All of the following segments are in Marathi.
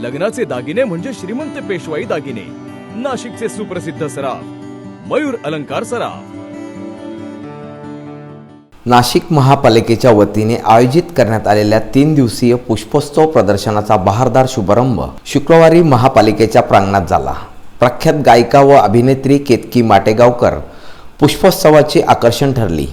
लग्नाचे दागिने म्हणजे श्रीमंत पेशवाई दागिने. नाशिकचे सुप्रसिद्ध सराफ मयूर अलंकार सराफ. नाशिक महापालिकेच्या वतीने आयोजित करण्यात आलेल्या तीन दिवसीय पुष्पोत्सव प्रदर्शनाचा बहारदार शुभारंभ शुक्रवारी महापालिकेच्या प्रांगणात झाला. प्रख्यात गायिका व अभिनेत्री केतकी माटेगावकर पुष्पोत्सवाचे आकर्षण ठरली.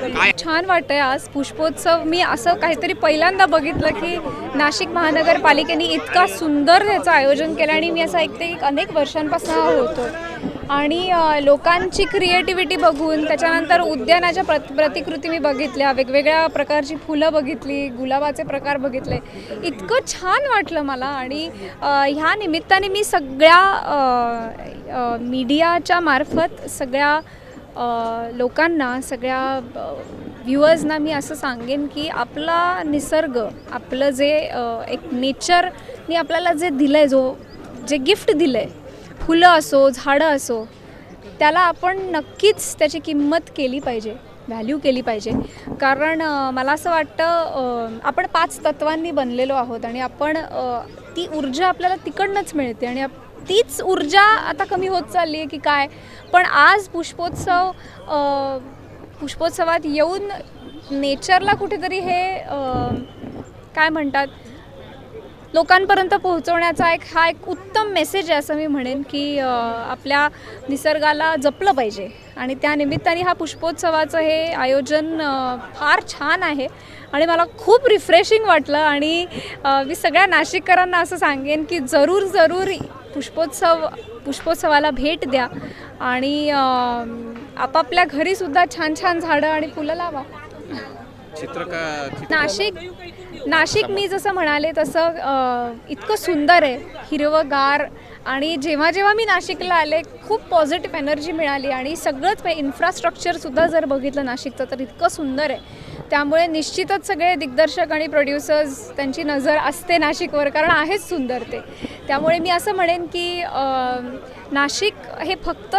छान वाटतंय आज पुष्पोत्सव. मी असं काहीतरी पहिल्यांदा बघितलं की नाशिक महानगरपालिकेने इतका सुंदर त्याचं आयोजन केलं आणि मी असं ऐकते की अनेक वर्षांपासून हा होतो. आणि लोकांची क्रिएटिव्हिटी बघून त्याच्यानंतर उद्यानाच्या प्रत प्रतिकृती मी बघितल्या वेगवेगळ्या प्रकारची फुलं बघितली गुलाबाचे प्रकार बघितले. इतकं छान वाटलं मला आणि ह्या निमित्ताने मी सगळ्या मीडियाच्या मार्फत सगळ्या लोकांना सगळ्या व्ह्युअर्सना मी असं सांगेन की आपला निसर्ग आपलं जे एक नेचरनी आपल्याला जे दिलं आहे जो जे गिफ्ट दिलं आहे फुलं असो झाडं असो त्याला आपण नक्कीच त्याची किंमत केली पाहिजे व्हॅल्यू केली पाहिजे. कारण मला असं वाटतं आपण पाच तत्वांनी बनलेलो आहोत आणि आपण ती ऊर्जा आपल्याला तिकडनंच मिळते आणि आप- तीच ऊर्जा आता कमी होत चालली आहे की काय? पण आज पुष्पोत्सव पुष्पोत्सवात येऊन नेचरला कुठेतरी हे काय म्हणतात? लोकांपर्यंत पोहोचवण्याचा एक हा एक उत्तम मेसेज आहे असं मी म्हणेन की आपल्या निसर्गाला जपलं पाहिजे. आणि त्या निमित्ताने हा पुष्पोत्सवाचं हे आयोजन फार छान आहे. आणि मला खूप रिफ्रेशिंग वाटलं आणि मी सगळ्या नाशिककरांना असं सांगेन की जरूर जरूर पुष्पोत्सव पुष्पोत्सवाला भेट द्या आणि आपापल्या घरीसुद्धा छान छान झाडं आणि फुलं लावा. चित्र का चित्र नाशिक नाशिक मी जसं म्हणाले तसं इतकं सुंदर आहे हिरवंगार आणि जेव्हा जेव्हा मी नाशिकला आले खूप पॉझिटिव्ह एनर्जी मिळाली आणि सगळंच इन्फ्रास्ट्रक्चरसुद्धा जर बघितलं नाशिकचं तर इतकं सुंदर आहे. त्यामुळे निश्चितच सगळे दिग्दर्शक आणि प्रोड्युसर्स त्यांची नजर असते नाशिकवर कारण आहेच सुंदर ते. त्यामुळे मी असं म्हणेन की नाशिक हे फक्त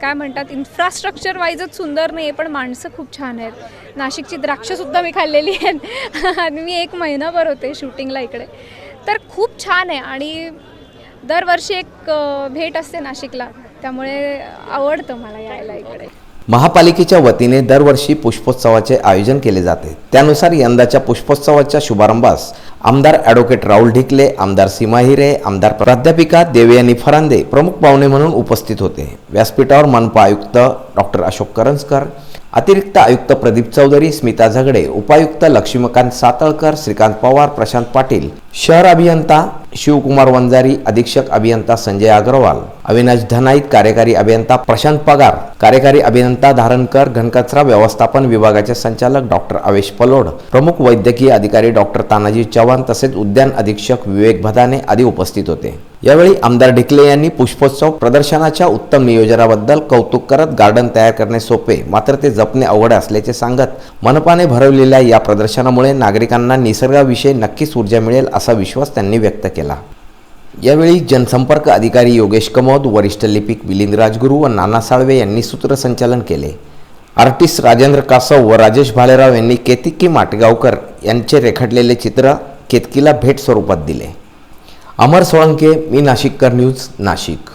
काय म्हणतात इन्फ्रास्ट्रक्चर वाईजच सुंदर नाही आहे पण माणसं खूप छान आहेत. नाशिकची द्राक्षंसुद्धा मी खाल्लेली आहेत. आणि मी एक महिनाभर होते शूटिंगला इकडे. तर खूप छान आहे आणि दरवर्षी एक भेट असते नाशिकला. त्यामुळे आवडतं मला यायला इकडे. महापालिकेच्या वतीने दरवर्षी पुष्पोत्सवाचे आयोजन केले जाते. त्यानुसार यंदाच्या पुष्पोत्सवाच्या शुभारंभास आमदार ॲडव्होकेट राहुल ढिकले आमदार सीमा हिरे आमदार प्राध्यापिका देवयानी फरांदे प्रमुख पाहुणे म्हणून उपस्थित होते. व्यासपीठावर मनपा आयुक्त डॉक्टर अशोक करंजकर अतिरिक्त आयुक्त प्रदीप चौधरी स्मिता झगडे उपायुक्त लक्ष्मीकांत सातळकर श्रीकांत पवार प्रशांत पाटील शहर अभियंता शिवकुमार वंजारी अधीक्षक अभियंता संजय अग्रवाल अविनाश धनाईत कार्यकारी अभियंता प्रशांत पगार कार्यकारी अभियंता धारणकर घनकचरा व्यवस्थापन विभागाचे संचालक डॉक्टर अवेश पलोड प्रमुख वैद्यकीय अधिकारी डॉक्टर तानाजी चव्हाण तसेच उद्यान अधीक्षक विवेक भदाने आदी उपस्थित होते. यावेळी आमदार ढिकले यांनी पुष्पोत्सव प्रदर्शनाच्या उत्तम नियोजनाबद्दल कौतुक करत गार्डन तयार करणे सोपे मात्र ते जपणे अवघड असल्याचे सांगत मनपाने भरवलेल्या या प्रदर्शनामुळे नागरिकांना निसर्गाविषयी नक्कीच ऊर्जा मिळेल असा विश्वास त्यांनी व्यक्त केला. यावेळी जनसंपर्क अधिकारी योगेश कमोद वरिष्ठ लिपिक मिलिंद राजगुरू व नाना साळवे यांनी सूत्रसंचालन केले. आर्टिस्ट राजेंद्र कासव व राजेश भालेराव यांनी केतिकी माटगावकर यांचे रेखाटलेले चित्र केतकीला भेट स्वरूपात दिले. अमर सोळंके मी नाशिककर न्यूज नाशिक.